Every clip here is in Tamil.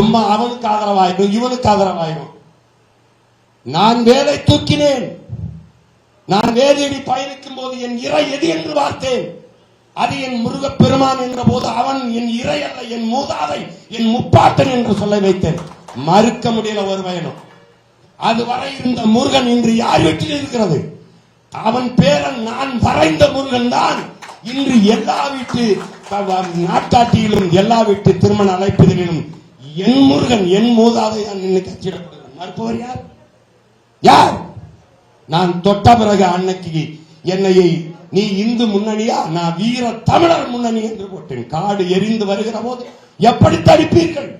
சும்மா அவனுக்கு ஆதரவாயிடும் இவனுக்கு ஆதரவாயிடும். நான் வேலை தூக்கினேன். நான் வேலையடி பயணிக்கும் போது என் இறை எது என்று பார்த்தேன்? அது என் முருகப் பெருமான் என்ற போது அவன் என் இறை அல்ல என் மூதாதை என் முப்பாட்டன் என்று சொல்ல வைத்தேன். மறுக்க முடியல ஒரு பயணம் அதுவரை இருந்த முருகன் இன்று யார் வீட்டில் இருக்கிறது? அவன் பேரன் நான் வரைந்த முருகன் தான். இன்று எல்லா வீட்டு நாட்டாட்டியிலும் நாட்காட்டியிலும் எல்லா வீட்டு திருமண அழைப்புகளிலும் என் முருகன் என் மூதாதை நான் நின்று கட்சியிடப்படுகிறான் மறுப்பவர் யார்? யார்? நான் தொட்ட பிறகு அன்னைக்கு என்னையை நீ இந்து முன்னணியா? நான் வீர தமிழர் முன்னணி என்று போட்டேன். காடு எரிந்து வருகிற போது எப்படி தடுப்பீர்கள்?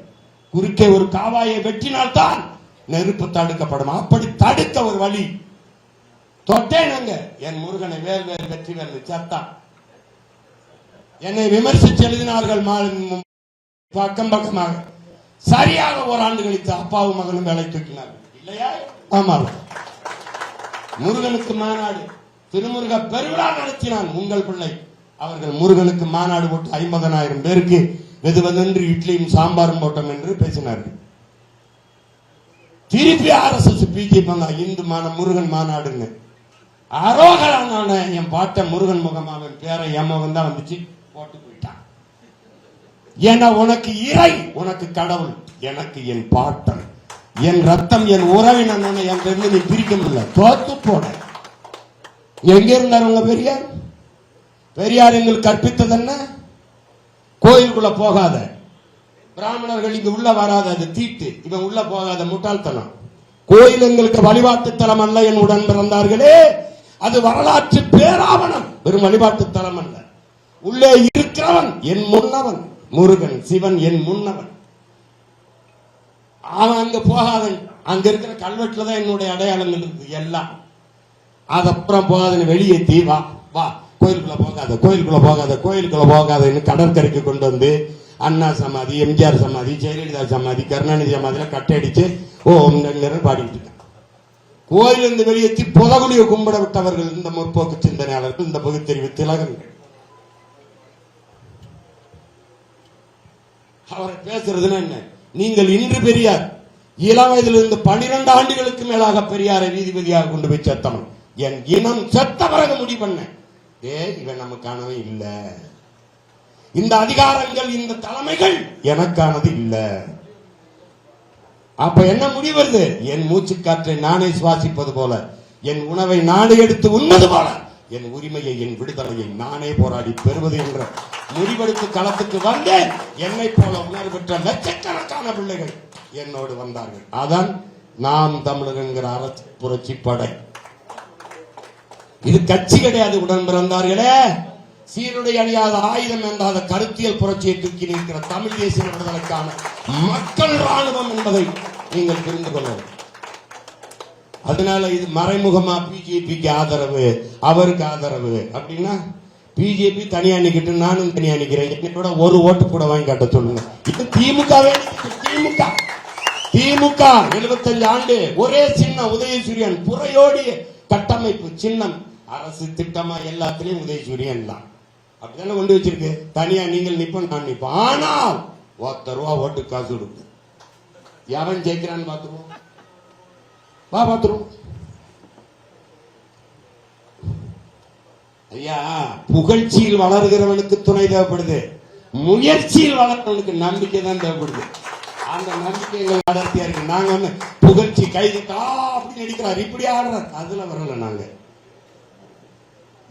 குறுக்கே ஒரு காவாயை வெட்டினால்தான் நெருப்பு தடுக்கப்படும். அப்படி தடுக்க ஒரு வழி. தொட்டேன் அங்க. என் முருகனை வேல் வேல் வெற்றி வேல் சத்தான் என்னை விமர்சித்து எழுதினார்கள் பக்கம் பக்கமாக. சரியாக ஒரு ஆண்டு கழித்து அப்பாவும் மகளும் வேலை தூக்கினார்கள் இல்லையா? ஆமா. முருகனுக்கு மாநாடு. திருமுருக பெருவிழா நடத்தினான் உங்கள் பிள்ளை. அவர்கள் முருகனுக்கு மாநாடு போட்டு ஐம்பதனாயிரம் பேருக்கு வெது வெதென்று இட்லியும் சாம்பாரும் போட்டோம் என்று பேசினார்கள். திருப்பி ஆர்எஸ்எஸ் பிஜேபி இந்து மான முருகன் மாநாடுன்னு. அரோகரான என் பாட்ட முருகன் முகமாக அவன் பேரை என் முகம் தான் வந்துச்சு போட்டு ஏன்னா உனக்கு இறை உனக்கு கடவுள் எனக்கு என் பாட்டன். என் ரத்தம் என் உறவினன் உன்னை நீ பிரிக்க முடியல தோத்து போன எங்க இருந்தார் உங்க பெரியார்? பெரியார் எங்களுக்கு கற்பித்தது என்ன? கோயிலுக்குள்ள போகாத. பிராமணர்கள் இங்க உள்ள வராத அது தீட்டு. இவன் உள்ள போகாத முட்டாள்தனம். கோயில் எங்களுக்கு வழிபாட்டு தலம் அல்ல என் உடன் பிறந்தார்களே. அது வரலாற்று பேராவணம். வெறும் வழிபாட்டு தலம் அல்ல. உள்ளே இருக்கிறவன் என் முன்னவன். முருகன் சிவன் என் முன்னவன். அவன் அங்க போகாதன். அங்க இருக்கிற கல்வெட்டுல தான் என்னுடைய அடையாளம் இருக்கு எல்லாம். அது அப்புறம் வெளியே வெளியேத்தி வா வா. கோயிலுக்குள்ள போகாத கோயிலுக்குள்ள போகாத கோயிலுக்குள்ள போகாதன்னு கடற்கரைக்கு கொண்டு வந்து அண்ணா சமாதி எம்ஜிஆர் சமாதி ஜெயலலிதா சமாதி கருணாநிதி சமாதியெல்லாம் கட்டடிச்சு ஓம் நேரம் பாடிட்டு இருக்கான். கோயிலிருந்து வெளியேற்றி புதகுலியை கும்பிட விட்டவர்கள் இந்த முற்போக்கு சிந்தனையாளர்கள் இந்த பகுத்தறிவு திலகங்கள். அவரை பேசுறதுன்னா என்ன? நீங்கள் இன்று பெரியார். இளம் வயதிலிருந்து பனிரெண்டு ஆண்டுகளுக்கு மேலாக பெரியாரை நீதிபதியாக கொண்டு போய் சேர்த்தவன். என் இனம் செத்த பிறகு முடிவு பண்ண. ஏ இவன் நமக்கானவன் இல்ல. இந்த அதிகாரங்கள் இந்த தலைமைகள் எனக்கானது இல்ல. அப்ப என்ன முடிவு வருது? என் மூச்சு காற்றை நானே சுவாசிப்பது போல. என் உணவை நானே எடுத்து உண்பது போல. என் உரிமையை என் விடுதலையை நானே போராடி பெறுவது என்ற முடிவெடுத்து களத்துக்கு வந்தேன். என்னை போல உணர்வு பெற்ற லட்சக்கணக்கான பிள்ளைகள் என்னோடு வந்தார்கள். அதான் நாம் தமிழர் என்கிற அரசு புரட்சி படை. இது கட்சி கிடையாது உடன் பிறந்தார்களே. சீருடை அணியாத ஆயுதம் என்றாத கருத்தியல் புரட்சியை தூக்கி நிற்கிற தமிழ் தேசிய விடுதலைக்கான மக்கள் ராணுவம் என்பதை நீங்கள் புரிந்து கொள்ளவும். அதனால இது மறைமுகமா பிஜேபிக்கு ஆதரவு அவருக்கு ஆதரவு. அப்படின்னா பிஜேபி தனியா நிக்கிட்டு நானும் தனியா நிக்கிறேன். என்னோட ஒரு ஓட்டு கூட வாங்கி காட்ட சொல்லுங்க. இது திமுக திமுக. திமுக 75 ஆண்டு ஒரே சின்ன உதயசூரியன் புறையோடிய கட்டமைப்பு சின்னம். அரசு திட்டமா எல்லாத்துலயும் உதயசூரியன் தான். அப்படிதானே கொண்டு வச்சிருக்கு. தனியா நீங்கள் நிப்போம் நான் நிப்போம். ஆனால் ஒத்த ரூபா ஓட்டு காசு கொடுக்கு எவன் ஜெயிக்கிறான்னு பாத்துருவோம் வா பாத்துருவோம் ஐயா புகழ்ச்சியில் வளர்கிறவனுக்கு துணை தேவைப்படுது. முயற்சியில் வளர்க்கிறவனுக்கு நம்பிக்கை தான் தேவைப்படுது. அந்த நம்பிக்கை எங்களுக்கு அடர்த்தியா இருக்கு. நாங்க வந்து புகழ்ச்சி கைது தா அப்படின்னு அடிக்கிறார் இப்படி ஆடுறார். அதுல வரல நாங்க.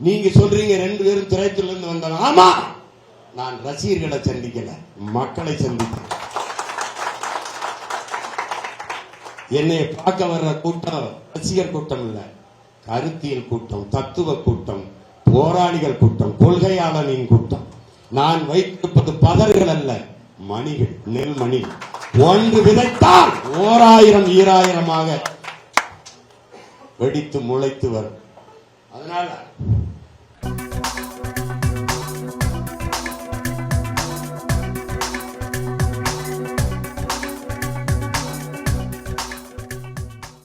நீங்க சொல்றீங்க ரெண்டு பேரும் திரைத்துறையில இருந்து வந்தாங்க ஆமா! நான் ரசிகர்களை சந்திக்கல. மக்களை சந்திக்கிறேன் என்னை பார்க்க வர்ற கூட்டம் ரசிகர் கூட்டம் இல்ல. கருத்தியல் கூட்டம் தத்துவ கூட்டம் போராளிகள் கூட்டம் கொள்கையாளனின் கூட்டம். நான் வைத்திருப்பது பதர்கள் அல்ல மணிகள் நெல் மணி. ஒன்று விதைத்தால் ஓராயிரம் ஈராயிரமாக வெடித்து முளைத்து வரும். அதனால